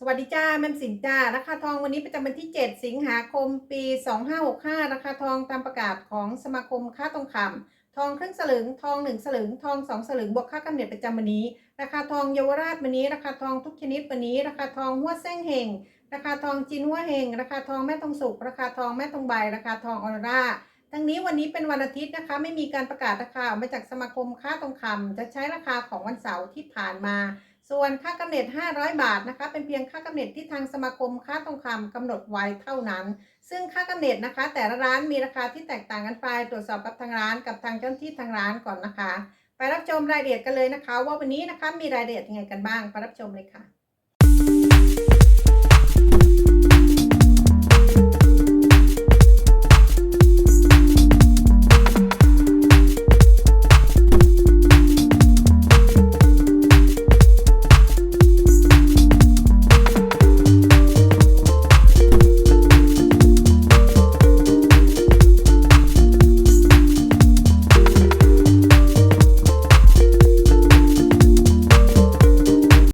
สวัสดีจ้าแม่สินจ้าราคาทองวันนี้ประจำวันที่ 7 สิงหาคมปี 2565 ราคาทองตามประกาศของสมาคมค้าทองคำทองครึ่งสลึงทอง 1 สลึง ทอง 2 สลึงบวกค่ากำเนิดประจำวันนี้ ราคาทองเยาวราชวันนี้ ราคาทองทุกชนิดวันนี้ ราคาทองหัวเส้งเฮงราคาทองจินหัวเฮงราคาทองแม่ทองสุกราคาทองแม่ทองใบ ราคาทองออร่าทั้งนี้วันนี้เป็นวันอาทิตย์นะคะ ไม่มีการประกาศราคาออกมาจากสมาคมค้าทองคำจะใช้ราคาของวันเสาร์ที่ผ่านมา ส่วนค่ากำเนิด 500 บาทนะคะ เป็นเพียงค่ากำเนิดที่ทางสมาคมค้าทองคำกำหนดไว้เท่านั้น ซึ่งค่ากำเนิดนะคะ แต่ละร้านมีราคาที่แตกต่างกันไป ตรวจสอบกับทางร้านกับทางเจ้าหน้าที่ทางร้านก่อนนะคะ ไปรับชมรายละเอียดกันเลยนะคะ ว่าวันนี้นะคะมีรายละเอียดยังไงกันบ้าง ไปรับชมเลยค่ะ